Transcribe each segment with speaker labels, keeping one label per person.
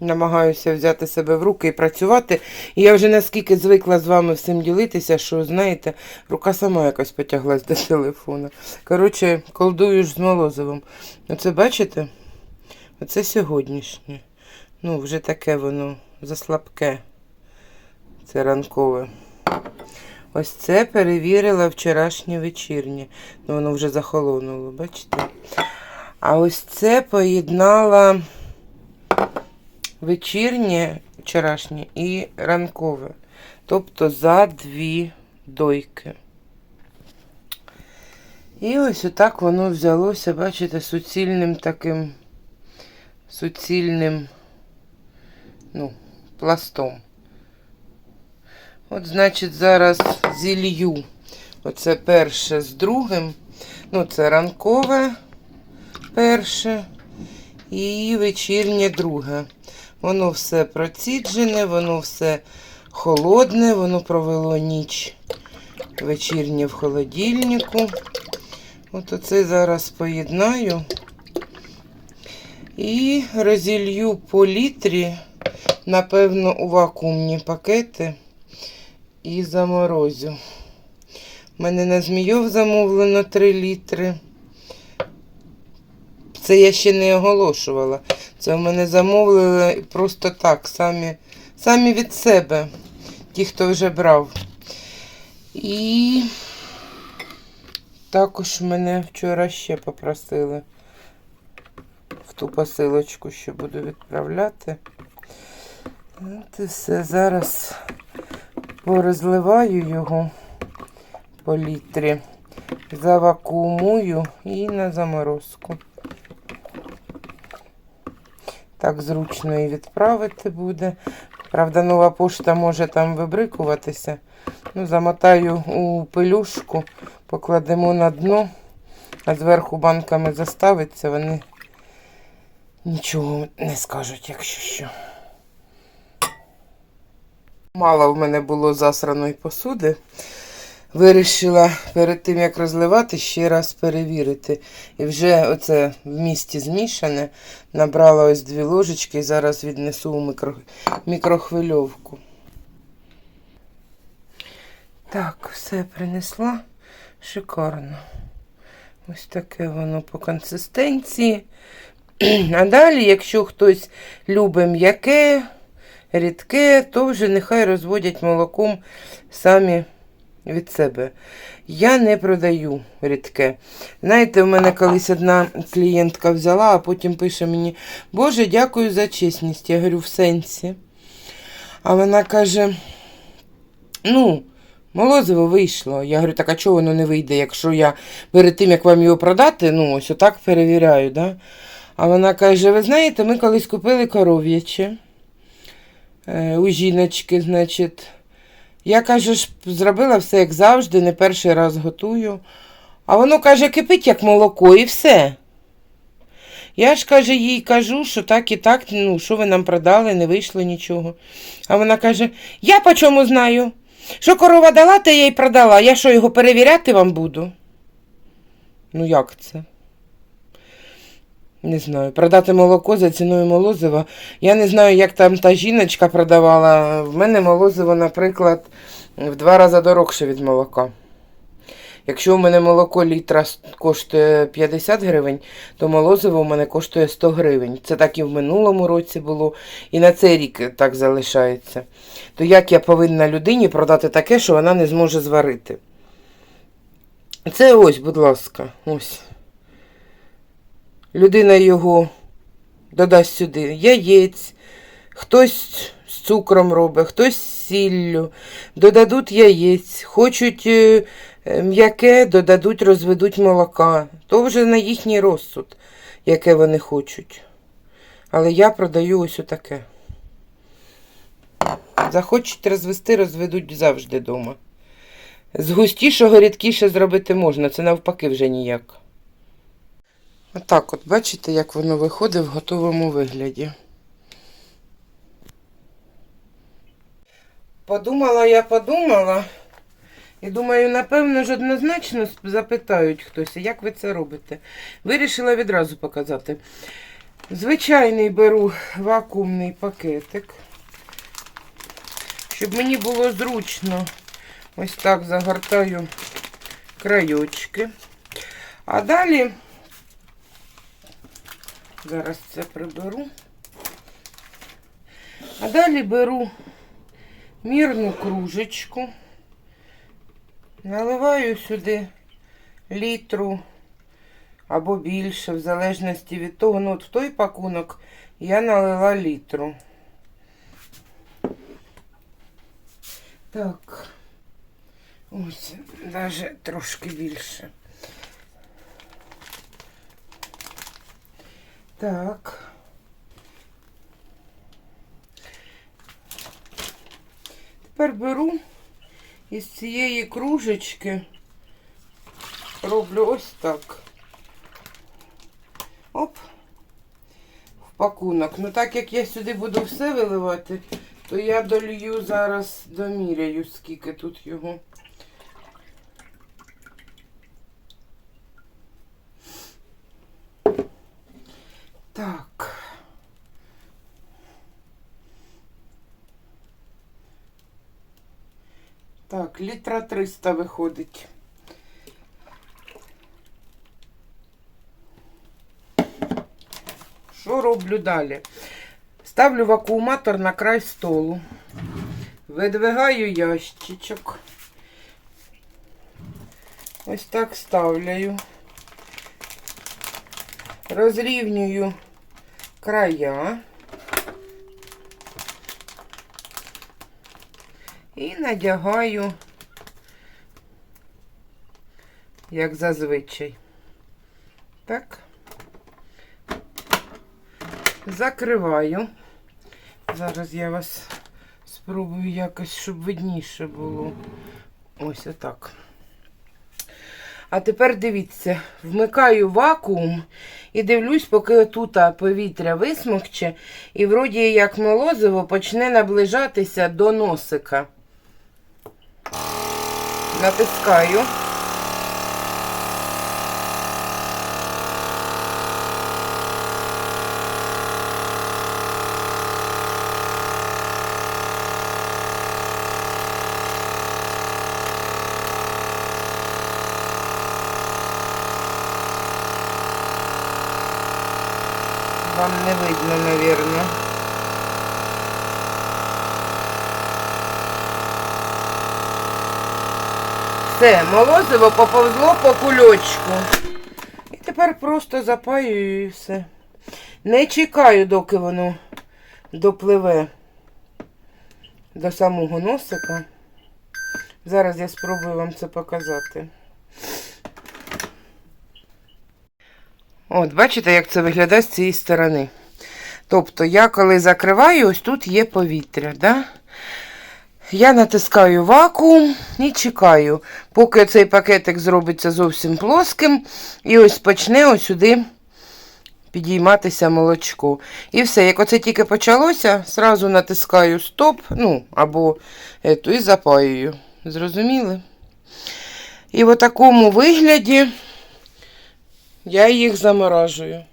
Speaker 1: Намагаюся взяти себе в руки і працювати. І я вже наскільки звикла з вами всім ділитися, що, знаєте, рука сама якось потяглась до телефона. Коротше, колдую ж з Молозовим. Оце бачите? Оце сьогоднішнє. Ну, вже таке воно заслабке. Це ранкове. Ось це перевірила вчорашнє вечірнє. Ну, воно вже захолонуло, бачите? А ось це поєднала вечірнє вчорашнє і ранкове. Тобто за дві дойки. І ось отак воно взялося, бачите, суцільним таким суцільним ну, пластом. От, значить, зараз зілью. Оце перше з другим. Ну, це ранкове перше і вечірнє друге. Воно все проціджене, воно все холодне, воно провело ніч вечірнє в холодильнику. От оце зараз поєднаю і розілью по літрі, напевно, у вакуумні пакети і заморозю. У мене на змійов замовлено 3 літри. Це я ще не оголошувала. Це в мене замовили просто так, самі, самі від себе, ті, хто вже брав. І також мене вчора ще попросили в ту посилочку, що буду відправляти. От все. Зараз порозливаю його по літрі, завакуумую і на заморозку. Так зручно і відправити буде. Правда, нова пошта може там вибрикуватися. Ну, замотаю у пелюшку, покладемо на дно, а зверху банками заставиться, вони нічого не скажуть, якщо що. Мало в мене було засраної посуди. Вирішила перед тим, як розливати, ще раз перевірити. І вже оце в місті змішане. Набрала ось дві ложечки і зараз віднесу у мікро... мікрохвильовку. Так, все принесла. Шикарно. Ось таке воно по консистенції. А далі, якщо хтось любить м'яке, рідке, то вже нехай розводять молоком самі від себе. Я не продаю рідке. Знаєте, в мене колись одна клієнтка взяла, а потім пише мені, Боже, дякую за чесність. Я говорю, в сенсі. А вона каже: ну, молозиво вийшло. Я говорю, так а чого воно не вийде, якщо я перед тим, як вам його продати, ну, ось отак перевіряю. Да? А вона каже: ви знаєте, ми колись купили коров'яче у жіночки, значить. Я, каже, ж зробила все як завжди, не перший раз готую. А воно, каже, кипить як молоко і все. Я ж, каже, їй кажу, що так і так, ну, що ви нам продали, не вийшло нічого. А вона каже: Я по чому знаю? Що корова дала, то я й продала. Я що, його перевіряти вам буду? Ну, як це? Не знаю, продати молоко за ціною молозива. Я не знаю, як там та жіночка продавала. В мене молозиво, наприклад, в два рази дорогше від молока. Якщо у мене молоко літра коштує 50 гривень, то молозиво у мене коштує 100 гривень. Це так і в минулому році було, і на цей рік так залишається. То як я повинна людині продати таке, що вона не зможе зварити? Це ось, будь ласка, ось. Людина його додасть сюди яєць, хтось з цукром робить, хтось з сіллю, додадуть яєць, хочуть е, м'яке, додадуть, розведуть молока. То вже на їхній розсуд, яке вони хочуть. Але я продаю ось отаке. Захочуть розвести, розведуть завжди вдома. З густішого рідкіше зробити можна, це навпаки вже ніяк. Отак от, бачите, як воно виходить в готовому вигляді. подумала, я подумала. І думаю, напевно ж однозначно запитають хтось, як ви це робите. Вирішила відразу показати. Звичайний беру вакуумний пакетик, щоб мені було зручно. Ось так загортаю краєчки. А далі, зараз це приберу. А далі беру мірну кружечку, наливаю сюди літру або більше, в залежності від того. Ну, от в той пакунок я налила літру. Так, ось, навіть трошки більше. Так. Тепер беру із цієї кружечки, роблю ось так. Оп. В пакунок. Ну так як я сюди буду все виливати, то я долью зараз доміряю, скільки тут його. Так. Так, літра 300 виходить. Що роблю далі? Ставлю вакууматор на край столу. Видвигаю ящичок. Ось так ставляю. Розрівнюю края. І надягаю, як зазвичай. Так. Закриваю. Зараз я вас спробую якось, щоб видніше було. Ось отак. А тепер дивіться, вмикаю вакуум і дивлюсь, поки тут повітря висмокче, і вроді як молозиво почне наближатися до носика. Натискаю. Вам не видно, наверное. Все, молозиво поповзло по кульочку. І тепер просто запаюю і все. Не чекаю, доки воно допливе до самого носика. Зараз я спробую вам це показати. От, бачите, як це виглядає з цієї сторони. Тобто, я коли закриваю, ось тут є повітря. Да? Я натискаю вакуум і чекаю, поки цей пакетик зробиться зовсім плоским. І ось почне ось сюди підійматися молочко. І все, як оце тільки почалося, сразу натискаю стоп, ну, або ету, і запаюю. Зрозуміли? І в такому вигляді я їх заморажую.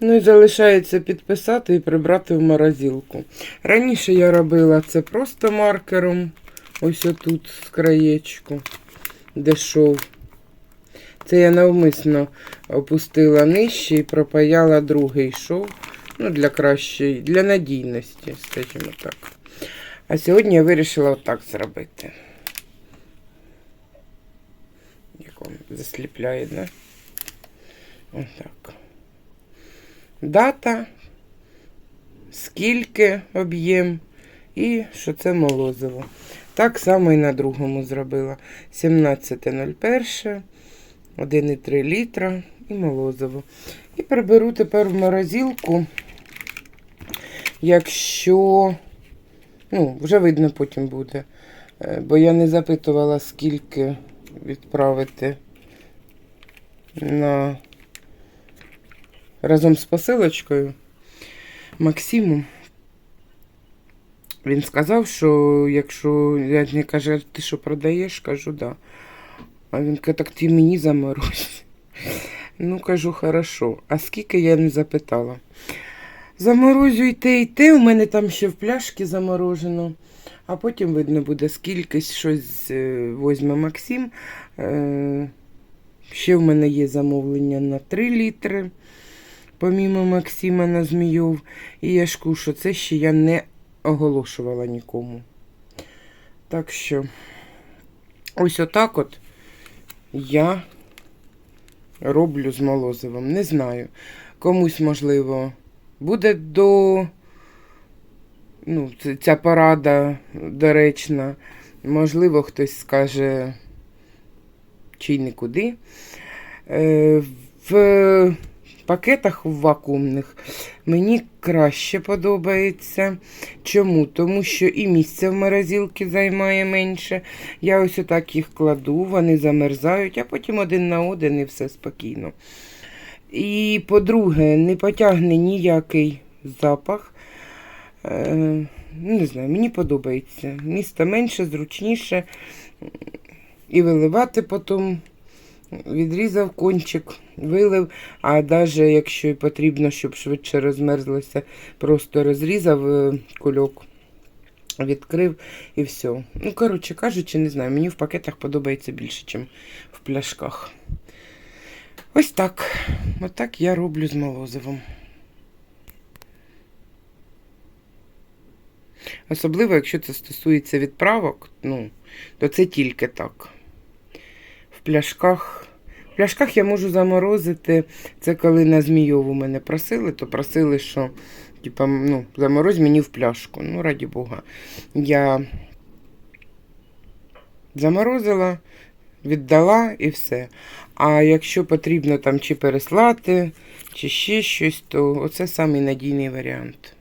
Speaker 1: Ну і залишається підписати і прибрати в морозилку. Раніше я робила це просто маркером, ось отут з краєчку, де шов. Це я навмисно опустила нижче і пропаяла другий шов. Ну, для кращої, для надійності, скажімо так. А сьогодні я вирішила отак зробити. Як вам засліпляє, да? Отак. Дата, скільки об'єм і що це молозиво. Так само і на другому зробила. 17.01, 1,3 літра і молозиво. І приберу тепер в морозилку, якщо, ну, вже видно потім буде. Е, Бо я не запитувала, скільки відправити на разом з посилочкою. Максимум Він сказав, що якщо я не каже, ти що продаєш, кажу, да. А він каже, так ти мені заморозь. Ну, кажу, хорошо. А скільки я не запитала. Заморозю і те, і те. У мене там ще в пляшці заморожено. А потім видно буде скільки щось е, возьме Максим. Ще в мене є замовлення на 3 літри, помімо Максима на Змійов. І я кажу, що це ще я не оголошувала нікому. Так що, ось отак от я роблю з молозивом. Не знаю. Комусь, можливо, буде до. Ну, ця порада доречна. Можливо, хтось скаже, чи нікуди. Е, в пакетах вакуумних мені краще подобається. Чому? Тому що і місця в морозилці займає менше. Я ось отак їх кладу, вони замерзають, а потім один на один і все спокійно. І, по-друге, не потягне ніякий запах. Е, не знаю, мені подобається. Міста менше, зручніше. І виливати потім. Відрізав кончик, вилив, а навіть якщо і потрібно, щоб швидше розмерзлося, просто розрізав е, кульок, відкрив і все. Ну, коротше кажучи, не знаю, мені в пакетах подобається більше, ніж в пляшках. Ось так. Отак я роблю з молозивом. Особливо, якщо це стосується відправок, ну, то це тільки так. Пляшках. В пляшках я можу заморозити. Це коли на Змійову мене просили, то просили, що типа, ну, заморозь мені в пляшку. Ну, раді Бога. Я заморозила, віддала і все. А якщо потрібно там чи переслати, чи ще щось, то оце самий надійний варіант.